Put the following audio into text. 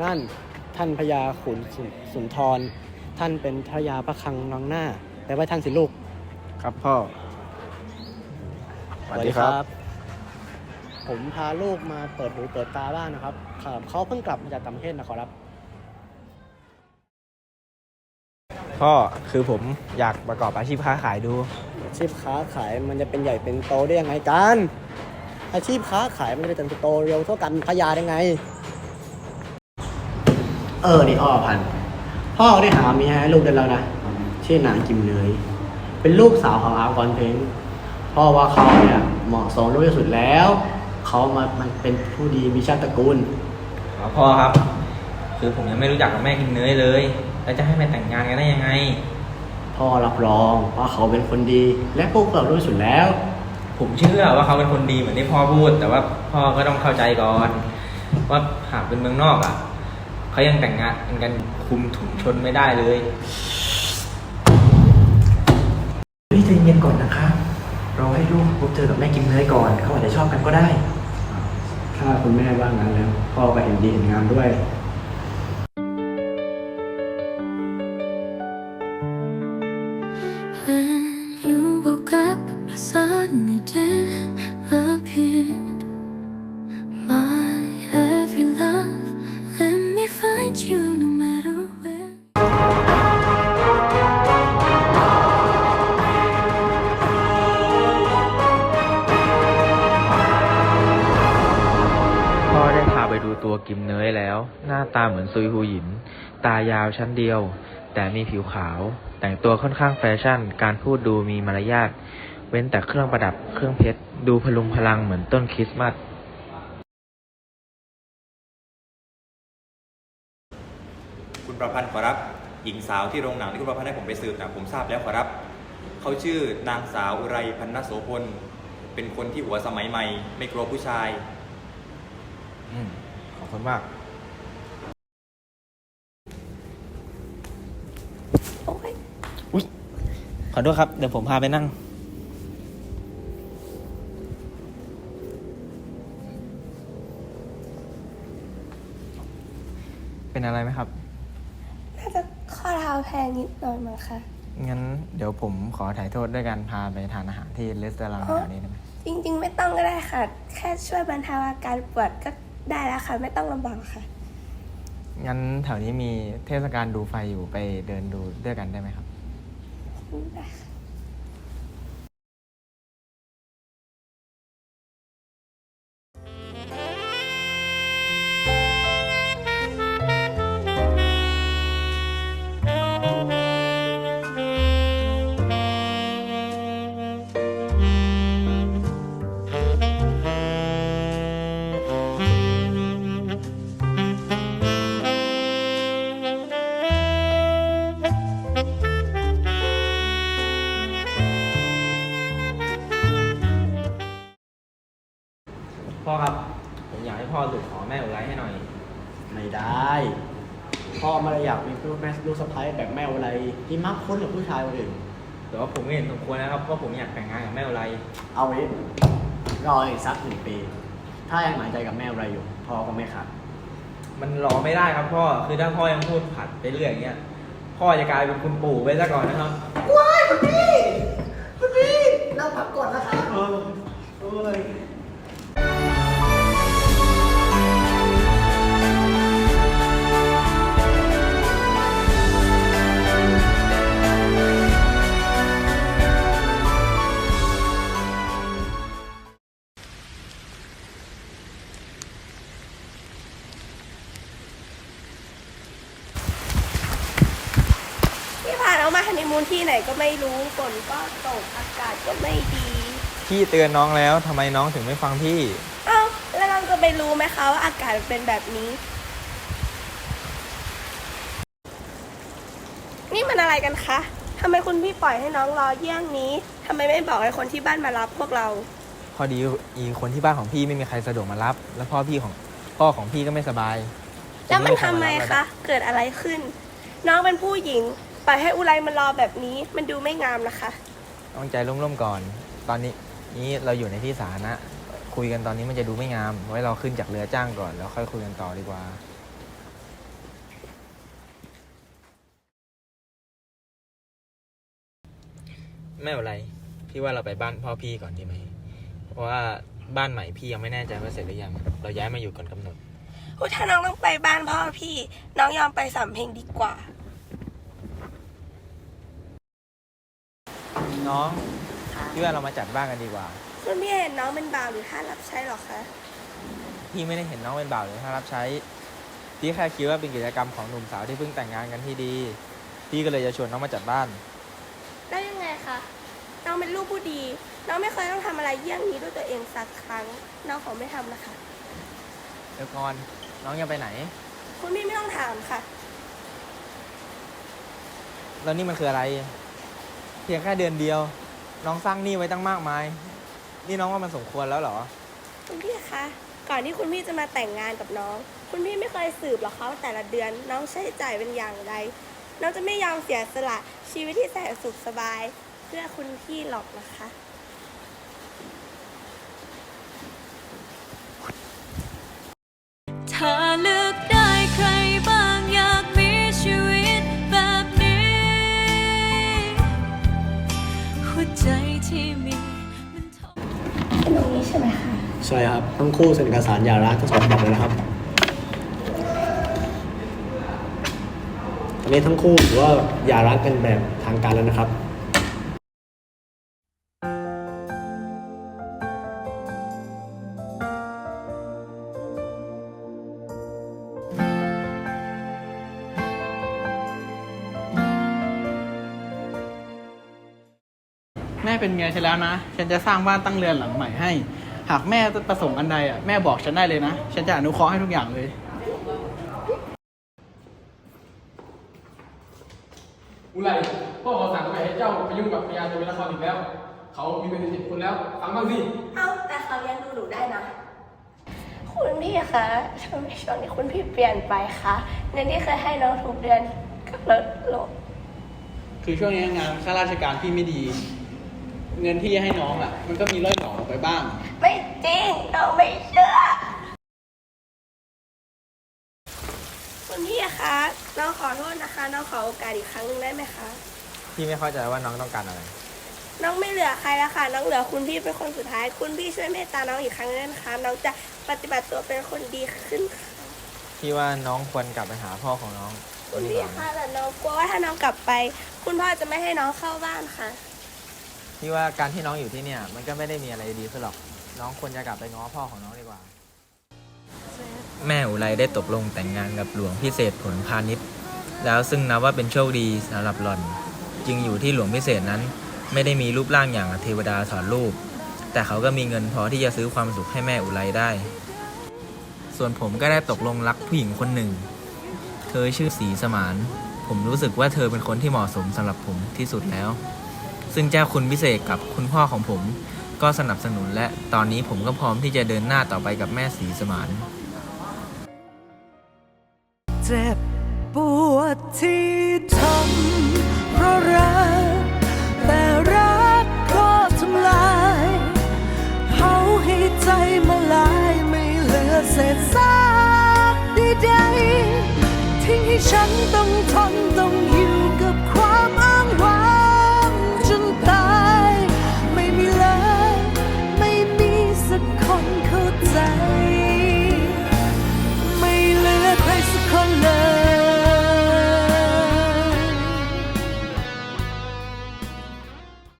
นั่นท่านพญาขุนสุสุนทร ท่านเป็นพระยาพระคลังนองหน้าแปลว่าท่านสิลูกครับพ่อผมพาลูกมาเปิดหูเปิดตาบ้างนะครับครับเขาเพิ่งกลับมาจากต่างประเทศนะขอรับ พ่อคือผมอยากประกอบอาชีพค้าขายดูอาชีพค้าขายมันจะเป็นใหญ่เป็นโตได้ยังไงกัน อาชีพค้าขายมันจะเป็นโตเร็วเท่ากันพยาได้ไง เออนี่อ้อพันธุ์พ่อได้หาเมียให้ลูกได้แล้วนะชื่อนางกิมเนยเป็นลูกสาวของอากรเพงพ่อว่าเขาเนี่ยเหมาะสมลูกที่สุดแล้ว เขามามันเป็นผู้ดีมีชาติตระกูลอ๋อพ่อครับ คือผมยังไม่รู้จักกับแม่กินเนยเลย แล้วจะให้มาแต่งงานกันได้ยังไง พ่อรับรองว่าเขาเป็นคนดี และพวกเรารู้ที่สุดแล้ว ผมเชื่อว่าเขาเป็นคนดีเหมือนที่พ่อพูด แต่ว่าพ่อก็ต้องเข้าใจก่อน ว่าหากเป็นเมืองนอกอะ เขายังแต่งงานกันคุมถุงชนไม่ได้เลยนี่ใจเย็นก่อนนะคะ เราให้ลูกพบเจอกับแม่กิมเนยก่อน เขาอาจจะชอบกันก็ได้ ถ้าคุณแม่ว่างั้นแล้วพ่อก็เห็นดีเห็นงามด้วย ตาเหมือนซุยฮูหยิน ตายาวชั้นเดียว แต่มีผิวขาว แต่งตัวค่อนข้างแฟชั่น การพูดดูมีมารยาท เว้นแต่เครื่องประดับเครื่องเพชร ดูพลุงพลังเหมือนต้นคริสต์มาสคุณประพันธ์ขอรับ หญิงสาวที่โรงหนังที่คุณประพันธ์ให้ผมไปสืบนะผมทราบแล้วขอรับ เขาชื่อนางสาวอุไรพันนโสพล เป็นคนที่หัวสมัยใหม่ ไม่กลัวผู้ชาย อืมขอบคุณมาก ขอโทษครับ เดี๋ยวผมพาไปนั่ง เป็นอะไรไหมครับ น่าจะข้อเท้าแพงนิดหน่อยมั้งคะงั้นเดี๋ยวผมขอถ่ายโทษด้วยการพาไปทานอาหารที่รีสอร์ทแถวนี้ได้ไหมจริง ๆ ไม่ต้องก็ได้ค่ะ แค่ช่วยบรรเทาอาการปวดก็ได้แล้วค่ะ ไม่ต้องลำบากค่ะ งั้นแถวนี้มีเทศกาลดูไฟอยู่ไปเดินดูด้วยกันได้ไหมครับ ได้ อครับ ผมอยากให้พ่อหลุดขอแม่อุไรให้หน่อย ไม่ได้ พ่อไม่ได้อยากมีลูกแม่ลูกสะใภ้แบบแม่อะไรที่มักคุ้นกับผู้ชายคนอื่น แต่ว่าผมไม่เห็นสมควรนะครับเพราะผมอยากแต่งงานกับแม่อุไรเอาไว้รออีกสักหนึ่งปี ถ้ายังหมายใจกับแม่อะไรอยู่ พ่อก็ไม่ขัด มันรอไม่ได้ครับพ่อคือถ้าพ่อยังพูดผัดไปเรื่อยอย่างเงี้ยพ่อจะกลายเป็นคุณปู่ไปซะก่อนนะครับพี่ พาน้องมาฮันนีมูนที่ไหนก็ไม่รู้ฝนก็ตกอากาศก็ไม่ดีพี่เตือนน้องแล้วทำไมน้องถึงไม่ฟังพี่ เอ้าแล้วเราจะไปรู้ไหมคะว่าอากาศเป็นแบบนี้ นี่มันอะไรกันคะทำไมคุณพี่ปล่อยให้น้องรอเยี่ยงนี้ทำไมไม่บอกให้คนที่บ้านมารับพวกเรา พอดีอีคนที่บ้านของพี่ไม่มีใครสะดวกมารับ แล้วพ่อพี่ของพ่อของพี่ก็ไม่สบายแล้วมันทำไมผเลยคะ เกิดอะไรขึ้น น้องเป็นผู้หญิง ปล่อยให้อุไรมารอแบบนี้มันดูไม่งามนะคะ ต้องใจร่มๆก่อน ตอนนี้นี้เราอยู่ในที่สาธารณะคุยกันตอนนี้มันจะดูไม่งาม ไว้เราขึ้นจากเรือจ้างก่อนแล้วค่อยคุยกันต่อดีกว่า ไม่เป็นไร พี่ว่าเราไปบ้านพ่อพี่ก่อนดีไหม เพราะว่าบ้านใหม่พี่ยังไม่แน่ใจว่าเสร็จหรือยัง เราย้ายมาอยู่ก่อนกำหนดถ้าน้องต้องไปบ้านพ่อพี่ น้องยอมไปสำเพ็งดีกว่า น้องพี่ว่าเรามาจัดบ้านกันดีกว่า คุณพี่เห็นน้องเป็นบ่าวหรือท่าสรับใช้หรอคะ พี่ไม่ได้เห็นน้องเป็นบ่าวหรือถ้ารับใช้ พี่แค่คิดว่าเป็นกิจกรรมของหนุ่มสาวที่เพิ่งแต่งงานกันที่ดี พี่ก็เลยจะชวนน้องมาจัดบ้านได้ยังไงคะ น้องเป็นลูกผู้ดี น้องไม่เคยต้องทำอะไรเยี่ยงนี้ด้วยตัวเองสักครั้ง น้องขอไม่ทำนะคะ เดี๋ยวก่อนน้องยังไปไหน คุณพี่ไม่ต้องถามค่ะ แล้วนี่มันคืออะไร เพียงแค่เดือนเดียว น้องสร้างหนี้ไว้ตั้งมากมาย นี่น้องว่ามันสมควรแล้วเหรอ คุณพี่คะ ก่อนที่คุณพี่จะมาแต่งงานกับน้อง คุณพี่ไม่เคยสืบหรอกคะว่าแต่ละเดือน น้องใช้จ่ายเป็นอย่างไร น้องจะไม่ยอมเสียสละชีวิตที่แสนสุขสบาย เพื่อคุณพี่หรอกนะคะถ้าเลือก ใจที่มีมันทน เป็นอย่างนี้ใช่ไหมคะ ใช่ครับ ทั้งคู่เซ็นเอกสารหย่าร้างทั้งสองฉบับเลยนะครับตอนนี้ทั้งคู่ถือว่าหย่าร้างกันแบบทางการแล้วนะครับ แม่เป็นเมียฉันแล้วนะ ฉันจะสร้างบ้านตั้งเรือนหลังใหม่ให้ หากแม่ประสงค์อันใดอะแม่บอกฉันได้เลยนะ ฉันจะอนุเคราะห์ให้ทุกอย่างเลย อุไรพ่อขอสั่งไม่ให้เจ้าไปยุ่งกับพญาตัวเวลาครอีกแล้ว เขามีเป็นสิบคนแล้วฟังบ้างสิ เอาแต่เขาเลี้ยงดูหนูได้นะ คุณพี่คะทำไมช่วงนี้คุณพี่เปลี่ยนไปคะเงินที่เคยให้น้องทุกเดือนก็ลดลง คือช่วงนี้งานข้าราชการพี่ไม่ดี เงินที่ให้น้องอะ มันก็มีร่อยหล่อออกไปบ้าง ไม่จริงน้องไม่เชื่อ คุณพี่คะน้องขอโทษนะคะ น้องขอโอกาสอีกครั้งหนึงได้ไหมคะ พี่ไม่เข้าใจว่าน้องต้องการอะไร น้องไม่เหลือใครแล้วค่ะ น้องเหลือคุณพี่เป็นคนสุดท้าย คุณพี่ช่วยเมตตาน้องอีกครั้งได้ไหมคะ น้องจะปฏิบัติตัวเป็นคนดีขึ้นค่ะพี่ว่าน้องควรกลับไปหาพ่อของน้องคุณดีพี่กว่าคะแต่น้องกลัวว่าถ้าน้องกลับไป คุณพ่อจะไม่ให้น้องเข้าบ้านค่ะ พี่ว่าการที่น้องอยู่ที่เนี่ย มันก็ไม่ได้มีอะไรดีขึ้นหรอก น้องควรจะกลับไปง้อพ่อของน้องดีกว่า แม่อุไรได้ตกลงแต่งงานกับหลวงพิเศษผลพาณิชย์แล้วซึ่งนับว่าเป็นโชคดีสำหรับหล่อน จึงอยู่ที่หลวงพิเศษนั้น ไม่ได้มีรูปร่างอย่างเทวดาสอนรูป แต่เขาก็มีเงินพอที่จะซื้อความสุขให้แม่อุไรได้ ส่วนผมก็ได้ตกลงรักผู้หญิงคนหนึ่ง เธอชื่อสีสมาน ผมรู้สึกว่าเธอเป็นคนที่เหมาะสมสำหรับผมที่สุดแล้ว ซึ่งเจ้าคุณพิเศษกับคุณพ่อของผม ก็สนับสนุนและตอนนี้ผมก็พร้อมที่จะเดินหน้าต่อไปกับแม่สีสมานเจ็บปวดที่ทำเพราะรักแต่รักก็ทำลายเผาให้ใจมาลายไม่เหลือเศษซากใดๆทิ้งให้ฉันต้อง